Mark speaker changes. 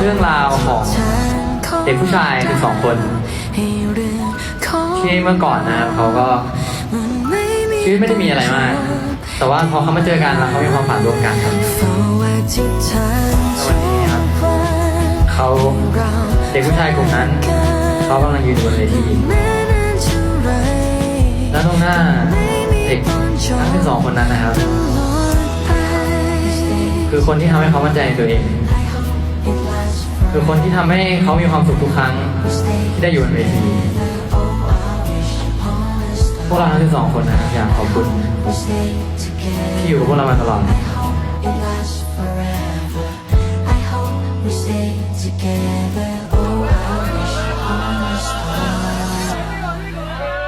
Speaker 1: เรื่องราวของเด็กผู้ชายสองคนที่เมื่อก่อนนะเขาก็ชีวิตไม่ได้มีอะไรมาก แต่ว่าพอเขามาเจอกันแล้วเขามีความฝันร่วมกันครับวันนี้ครับเขาเด็กผู้ชายกลุ่มนั้นเขากำลังยืนบนเวทีแล้วตรงหน้าเด็กทั้งสองคนนั้นนะครับ คือคนที่ทำให้เขามั่นใจในตัวเอง คือคนที่ทำให้เขามีความสุขทุกครั้งที่ได้อยู่บนเวทีพวกเราทั้งสองคนนะอยากขอบคุณที่อยู่กับพวกเรามาตลอด
Speaker 2: together. Oh, I